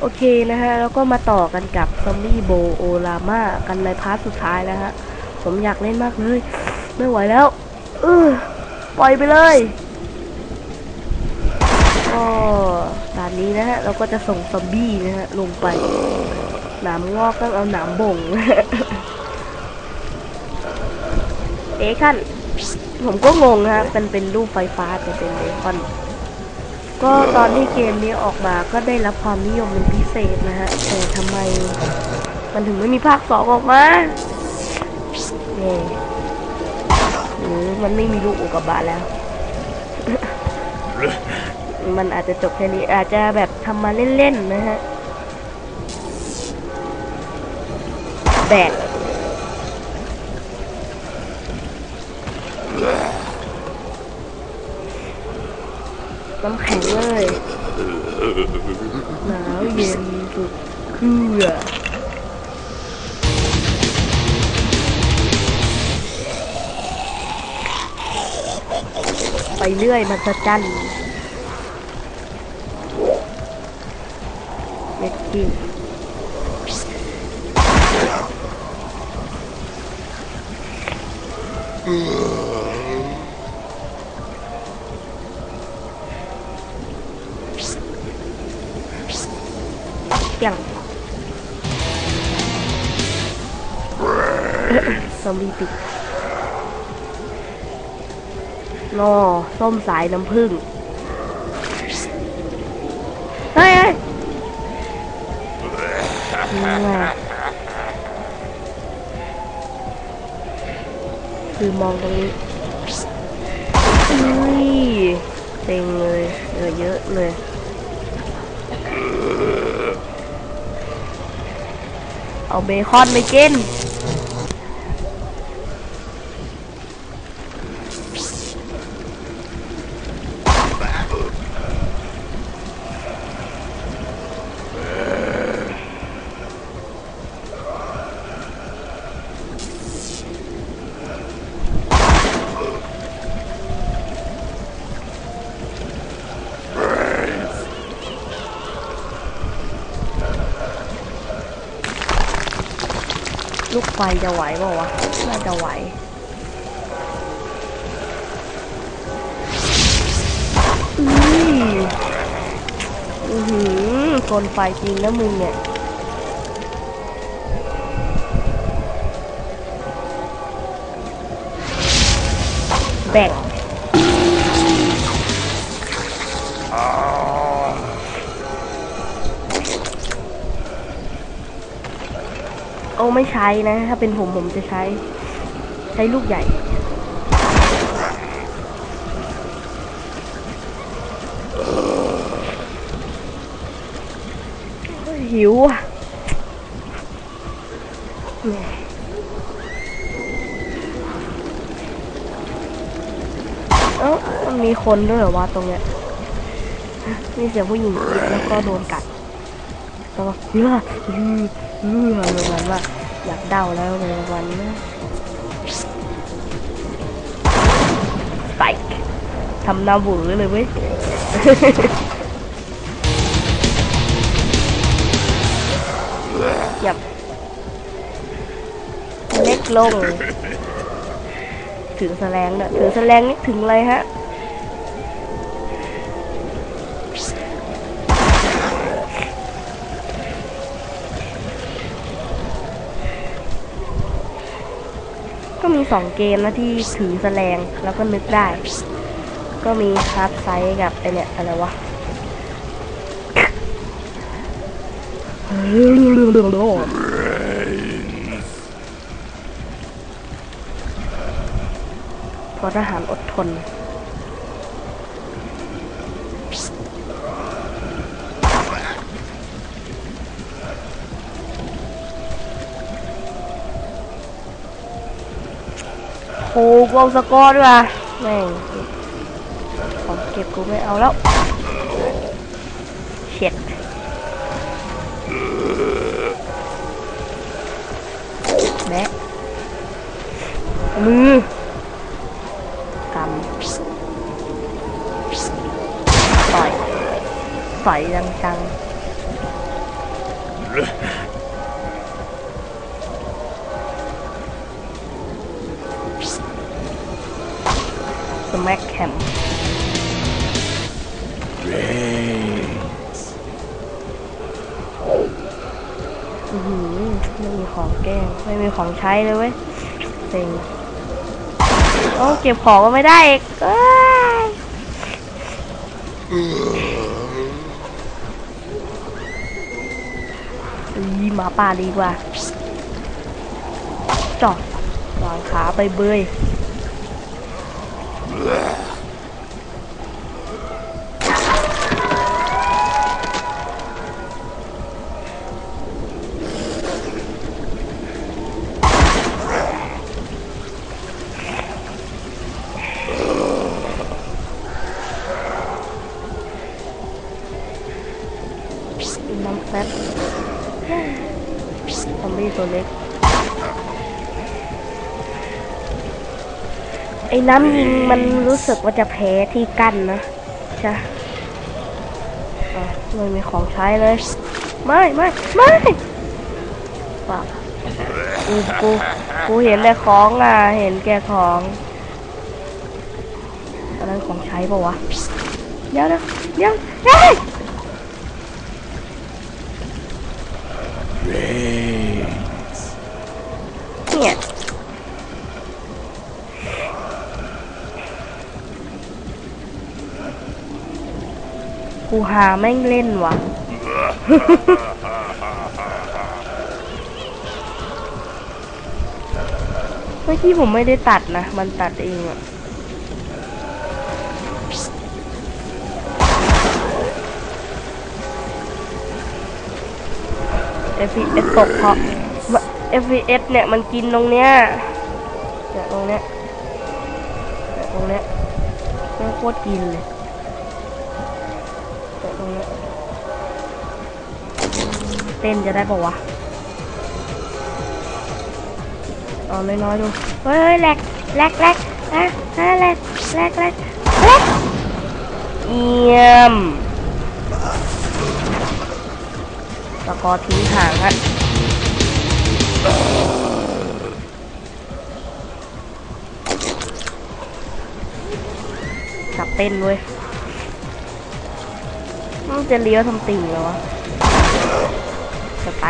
โอเคนะฮะ แล้วก็มาต่อกันกับซอมบี้โบโอรามากันในพาร์ทสุดท้ายแล้วฮะ ผมอยากเล่นมากเลย ไม่ไหวแล้ว เออปล่อยไปเลยก็ตอนนี้นะฮะ เราก็จะส่งซอมบี้นะฮะ ลงไป หนามงอกต้องเอาหนามบ่งเอ๊ะขั้นผมก็งงนะฮะเป็นเป็นรูปไฟฟ้าแต่เป็นเบคอน ก็ตอนที่เกมนี้ออกมาก็ได้รับความนิยมเป็นพิเศษนะฮะ แต่ทำไมมันถึงไม่มีภาคสองออกมานี่หรือมันไม่มีลูกอุกกาบาตแล้ว มันอาจจะจบแค่นี้อาจจะแบบทำมาเล่นๆนะฮะแบก น้ำแข็งเลยหนาวเย็นสุดคือไปเรื่อยมันจะจันเม็ดกิ้ง เปียงซอมบี้ติดนอส้มสายน้ำผึ้งเฮ้ยเฮ้ยนี่ไงคือมองตรงนี้อุ้ยเต็งเลยเยอะเยอะเลย เอาเบคอนไปกิน ไฟจะไหวเปล่าวะน่าจะไหวอุ้ยอือหือคนไฟจริงนะมึงเนี่ยแบ่ง โอ้ไม่ใช้นะ ถ้าเป็นผมผมจะใช้ ใช้ลูกใหญ่หิวอะแหม่เอ้ามันมีคนด้วยเหรอวะตรงเนี้ย มีเสียงผู้หญิงกรีดแล้วก็โดนกัดแล้วก็เลือดเลือดเลือดประมาว่า เดาแล้วในวันนี้ไปทำหน้าบุ๋รเลยเว้ยหยับเล็กลง ถึงแสลงเนี่ยถึงแสลงนี่ถึงอะไรฮะ ก็มีสองเกมนะที่ถือแสลงแล้วก็นึกได้ ก็มีคาร์ดไซส์กับไอเนี่ยอะไรวะพอทหารอดทน โอ้กเอาสกอร์ด้วยอะแม่งของเก็บกูไม่เอาแล้วเช็ดแบะมือกำต่อยต่อยจังจั สแม็กแคมอือหือไม่มีของแกล้งไม่มีของใช้เลยเว้ยเซ็งโอ้เก็บของก็ไม่ได้อีกเอ้ยอีหมาป่าดีกว่าจอดวางขาไปเบย แป๊บซอมบี้ตัวเล็ก ไอ้น้ำยิงมันรู้สึกว่าจะแพ้ที่กั้นนะใช่อะไม่มีของใช้เลย ไม่ไม่ไม่ปะกูกูกูเห็นแต่ของอะ เห็นแก่ของอันนั้นของใช้ปะวะ เดี๋ยวนะเดี๋ยวเฮ้ย กูหาแม่งเล่นว่ะเมื่อกี้ผมไม่ได้ตัดนะ มันตัดเองอะเอฟเอสตกเพราะ FPS เนี่ยมันกินตรงเนี้ยเนี่ยตรงเนี้ยเนี่ยตรงเนี้ยไม่งโคตรกินเลยเนี่ย เต้นจะได้ปะวะเอาน้อยๆดู เฮ้ยแหลกแหลกแหลกนะฮะแหลกแหลกแหลกแหลกเยี่ยมตะกอทิ้งห่างฮะจับเต้นเว้ยมันจะเลี้ยวทำติ่งเลยวะ จะไป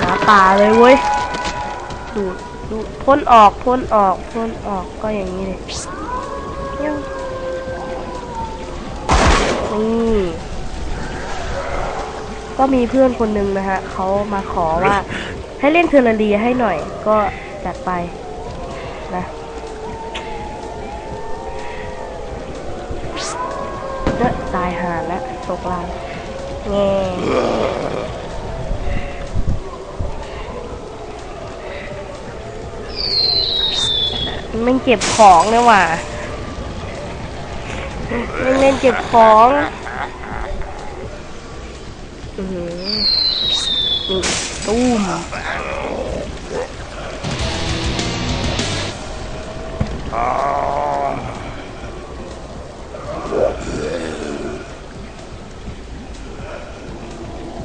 หมาป่าเลยเว้ย ดูดดูพ่นออกพ่นออกพ่นออกก็อย่างนี้เลยยังนี่ก็มีเพื่อนคนหนึ่งนะฮะเขามาขอว่าให้เล่นเทอร์เรียให้หน่อยก็จัดไปนะ เดอะตายหาแล้วตกลายแง่มันเก็บของเนี่ยว่ะมันเล่นเก็บของอือตุ้มอ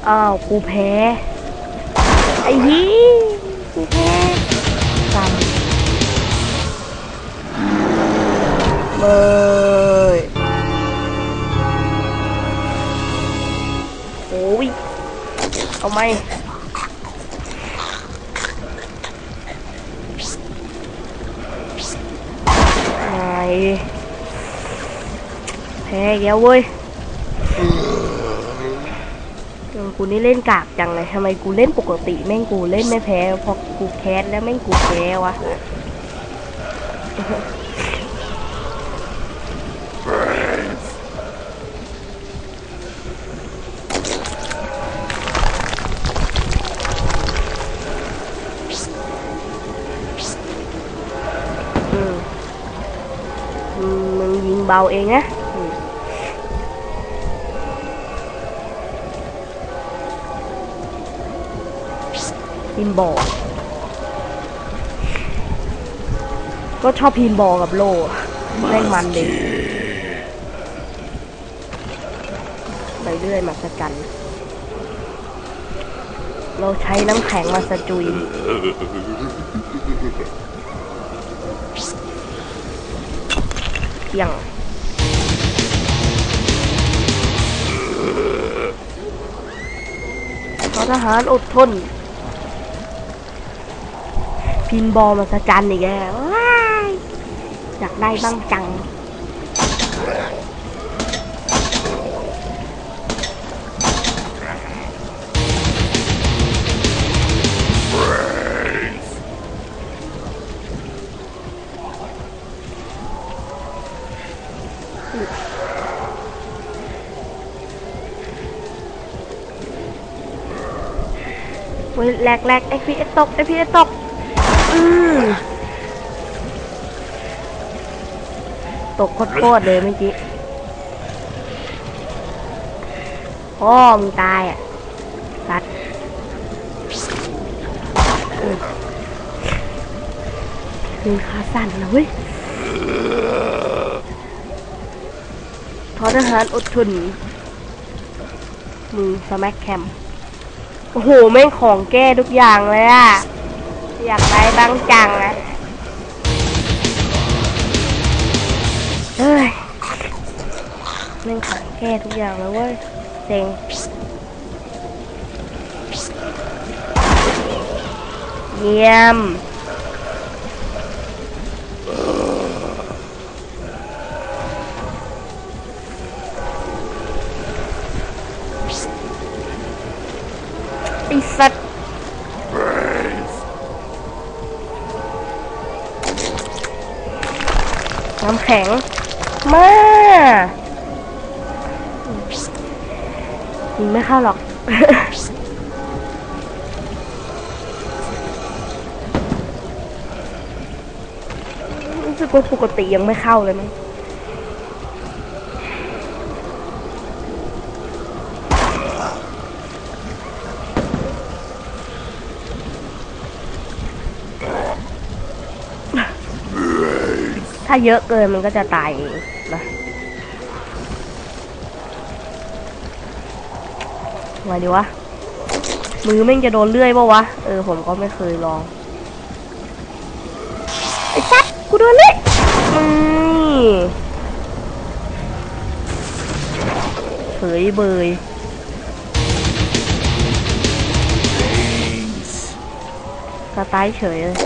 อ้าวกูแพ้ ไอ้ยี่กูแพ้ซ้ำเบยโอ้ย เอาไหมไงแพ้แล้วเว้ยเออ กูนี่เล่นกากจังเลยทำไมกูเล่นปกติแม่งกูเล่นไม่แพ้พอกูแคสแล้วแม่งกูแพ้วะอืมอืมมึงยิงเบาเองนะิมบอก็ชอบพินบอกับโลเล่นมันเด็กไปเรื่อยมาสกัน เราใช้น้ำแข็งมาสจุยอย่างทหารอดทน พินบอลมาสจันอีกแล้วอยากได้บ้างจัง เว้ยแหลกแหลกไอพีเอตกไอพีเอตก ตกโคตรเลยเมื่อกี้พ่อมึงตายอะสัตว์อืมมือขาสั่นนะเว้ยทอทหารอดทนมือสมัคแคมโอ้โห แม่งของแก้ทุกอย่างเลยอะอยากได้บ้างจังอะ เอ้ยแม่งของแก้ทุกอย่างเลยเว้ยเซ็งเยี่ยมไอสัตว์น้ำแข็ง มา ยิงไม่เข้าหรอก รู้สึกว่าปกติยังไม่เข้าเลยมั้งถ้าเยอะเกินมันก็จะตายเอง นะไงดีวะ มือแม่งจะโดนเลื่อยปะวะ เออผมก็ไม่เคยลอง ไอ้สัตว์กูโดนเลยอืมเฉยเบยสไตล์เฉยเลย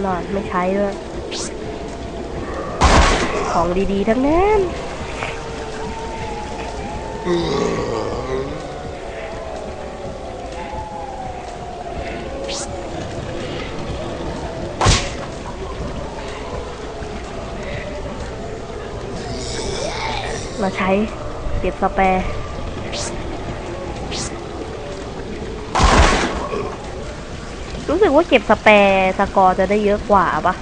หลอดไม่ใช้ด้วยของดีๆ ทั้งนั้น มาใช้เก็บสแปร์รู้สึกว่าเก็บสแปร์สกอร์จะได้เยอะกว่าปะ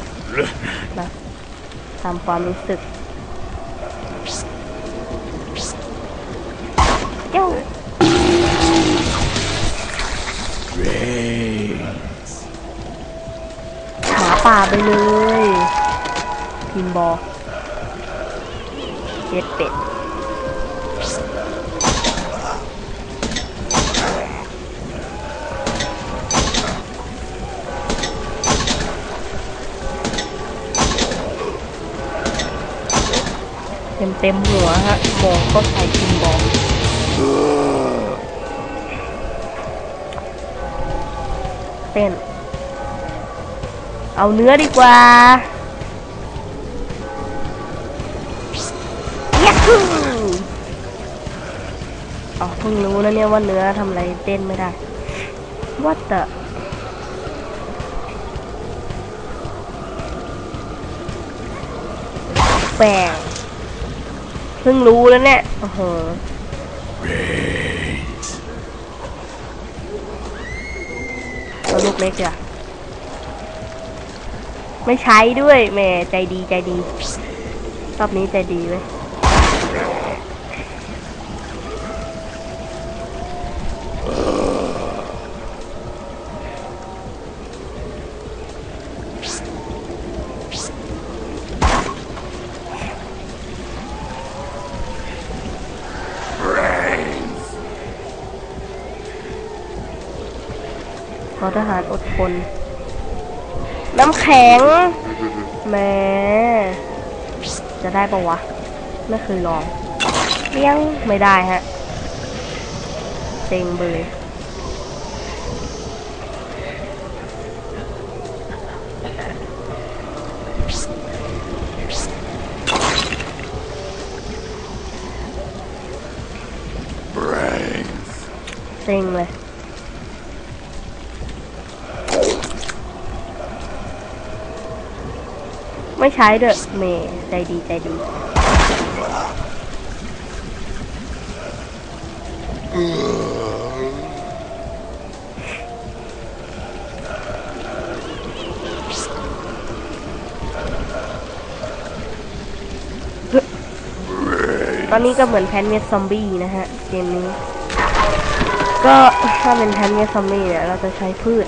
นะตามความรู้สึก ป่าไปเลยพินบอลเจ็ดเป็ดเต็มเต็มๆหัวฮะมองก็ใส่พินบอลเต้น เอาเนื้อดีกว่ายักฮูอ๋อเพิ่งรู้นะเนี่ยว่าเนื้อทำอะไรเต้นไม่ได้ What the แปลงเพิ่งรู้แล้วเนี่ย โอ้โหเอาลูกเล็กจ้ะ ไม่ใช้ด้วยแม่ใจดีใจดีรอบนี้ใจดีไหมขอทหารอดทน น้ำแข็งแหมจะได้ปะวะ ไม่เคยลองเลี้ยงไม่ได้ฮะเต็งเบยเซ็งเลย ไม่ใช้เด้อเมใจดีใจดีตอนนี้ก็เหมือนแพนเมสซอมบี้นะฮะ เกมนี้ ก็ถ้าเป็นแพนเมสซอมบี้เนี่ย เราจะใช้พืช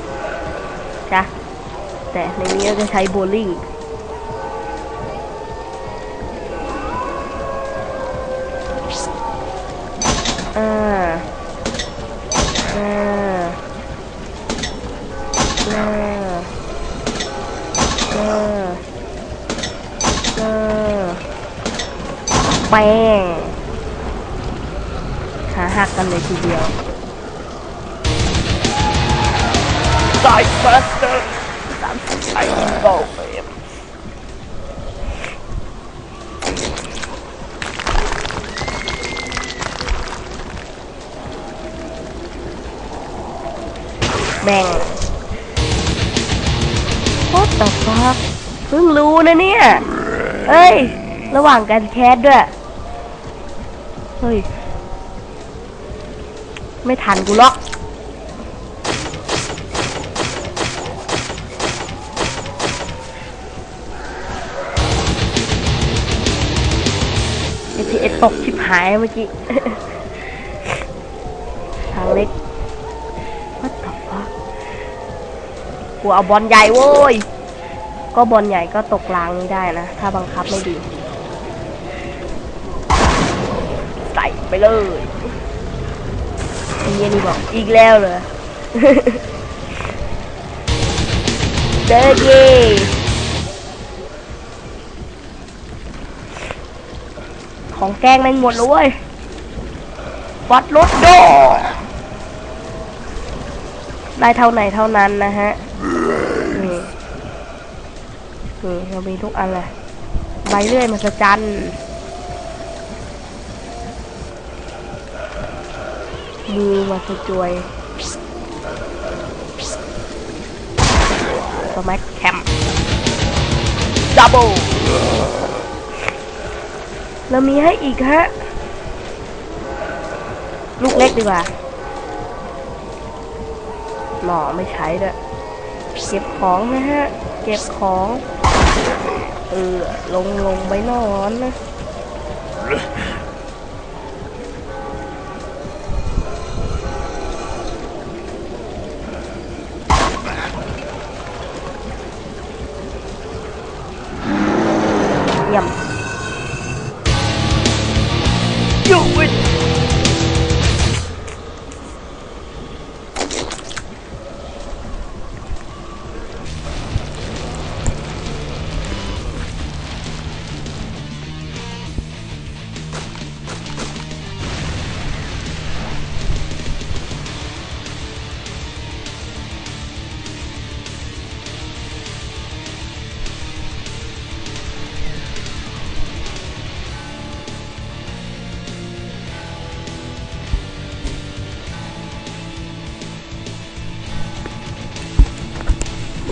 จ้ะแต่ในนี้เราจะใช้โบลิ่ง แป้งขาหักกันเลยทีเดียวไซบัสเตอร์สามสิบไอโบเฟมแบ่งโคตรแต่ฟักเพิ่งรู้นะเนี่ย เอ้ย ระหว่างการแคสด้วย เฮ้ย ไม่ทันกูหรอก FPS ตกชิบหายเมื่อกี้ ทางเล็กวัดต่อวะกูเอาบอลใหญ่โว้ย ก็บอลใหญ่ก็ตกรางนี้ได้นะ ถ้าบังคับไม่ดี ไปเลยนี่นี่บอกอีกแล้วเหรอเดอเย่ของแกงแม่งหมดเลยเว้ยวัดรถโดได้เท่าไหนเท่านั้นนะฮะนี่นี่เรามีทุกอันเลยใบเลื่อยมันสจัน มือมาสจวยสมัคแคมดับเบิลเรามีให้อีกฮะ ลูกเล็กดีกว่าหน่อไม่ใช้ด้วยเก็บของนะฮะ เก็บของ เออ ลงลงไปนอนนะ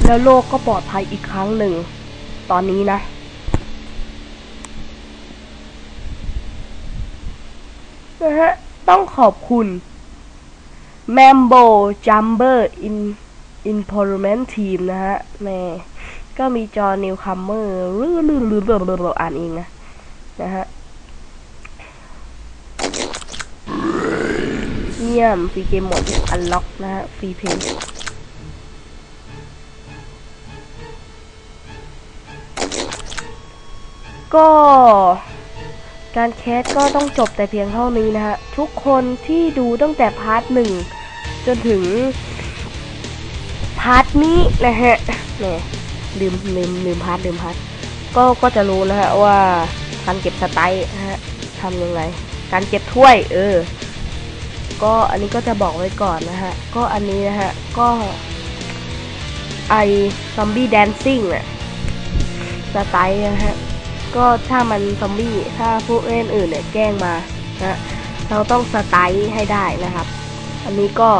แล้วโลกก็ปลอดภัยอีกครั้งหนึ่ง ตอนนี้นะ นะฮะ ต้องขอบคุณ m a m b o Jumper in Improvement Team นะฮะแม่ก็มีจอ Newcomer รื้อลือลือลืออ่านเองนะ นะฮะเยี่ยมฟรีเกมหมดอันล็อกนะฮะฟรีเพย์ ก็ การแคสก็ต้องจบแต่เพียงเท่านี้นะฮะ ทุกคนที่ดูตั้งแต่พาร์ทหนึ่งจนถึง พาร์ทนี้นะฮะแหมลืมลืมลืมพาร์ทลืมพาร์ทก็ก็จะรู้นะฮะว่าการเก็บสไตล์ฮะทำยังไง การเก็บถ้วย เออ ก็อันนี้ก็จะบอกไว้ก่อนนะฮะ ก็อันนี้นะฮะ ก็ไอซอมบี้แดนซิ่งเนี่ยสไตล์นะฮะ ก็ถ้ามันซอมบี้ถ้าผู้เล่นอื่นเนี่ยแกล้งมานะฮะเราต้องสไตล์ให้ได้นะครับ อันนี้ก็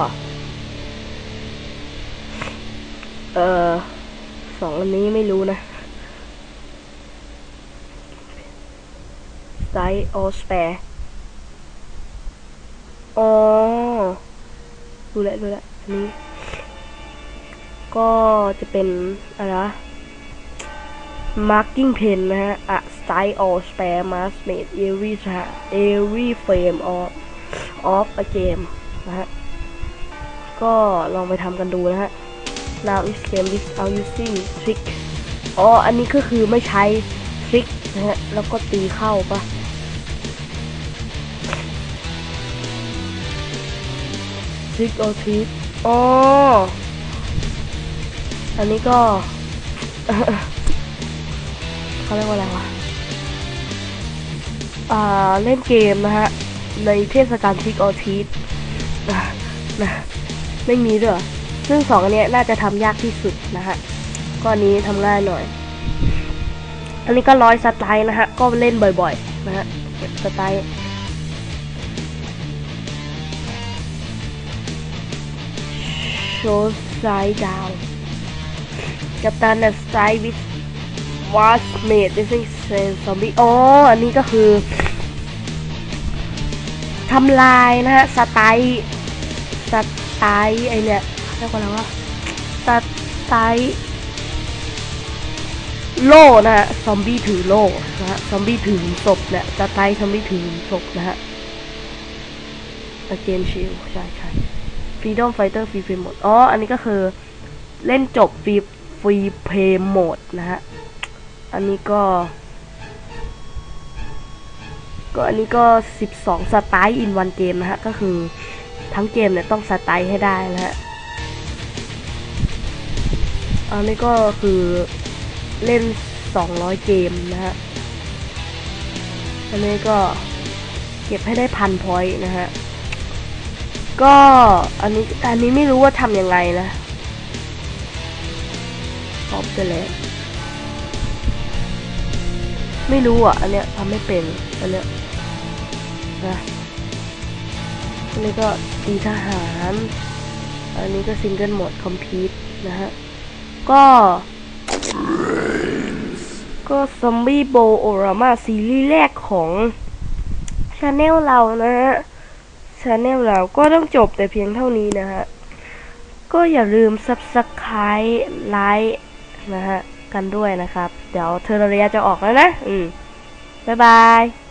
เออสองอันนี้ไม่รู้นะไซส์ออสแปร์อ๋อดูแลดูแลอันนี้ ก็จะเป็นอะไรนะ marking pen นะฮะ a style or spare must made every tra- every frame of of a game นะฮะ ก็ลองไปทำกันดูนะฮะ now is game without using trick อ๋อ อันนี้ก็คือไม่ใช้ทริกนะฮะ แล้วก็ตีเข้าปะทริก or treat อ๋อ อันนี้ก็ เขาเรียกว่าอะไรวะเล่นเกมนะฮะ ในเทศกาลทิก or treat นะนะไม่มีด้วยเหรอซึ่งสองอันนี้น่าจะทำยากที่สุดนะฮะก็อันนี้ทำง่ายหน่อย อันนี้ก็ร้อยสไตล์นะฮะ ก็เล่นบ่อยๆ นะฮะสไตล์โชว์ไซด์ดาว กับตันสไตล์วิส วาสเมดดิซิเซนซอมบี้อ๋ออันนี้ก็คือทำลายนะฮะสไตล์สไตล์ไอเนี่ยเรียกว่าอะไรวะสไตล์โล่นะฮะซอมบี้ถือโล่นะฮะซอมบี้ถือศพเนี่ยสไตล์ซอมบี้ถือศพนะฮะเกมชิลใช่ใช่ Freedom Fighter Free Play Mode อ๋ออันนี้ก็คือเล่นจบฟรีฟรีเพย์โหมดนะฮะ อันนี้ก็ ก็อันนี้ก็ 12 สไตล์อินวันเกมนะฮะ ก็คือทั้งเกมเนี่ยต้องสไตล์ให้ได้นะฮะ อันนี้ก็คือเล่น 200 เกมนะฮะ อันนี้ก็เก็บให้ได้พันพอยต์นะฮะ ก็อันนี้อันนี้ไม่รู้ว่าทำยังไงนะตอบไปแล้ว ไม่รู้อะ อันเนี้ยทำไม่เป็น อันเนี้ยนะอันนี้ก็ตีทหาร อันนี้ก็ซิงเกิลโหมดคอมพิวต์นะฮะ ก็ ก็ซอมบี้โบโอรามาซีรีส์แรกของชาแนลเรานะฮะชาแนลเราก็ต้องจบแต่เพียงเท่านี้นะฮะ ก็อย่าลืม subscribe ไลค์นะฮะ กันด้วยนะครับ เดี๋ยวเทอร์เรียจะออกแล้วนะ อืมบ๊ายบาย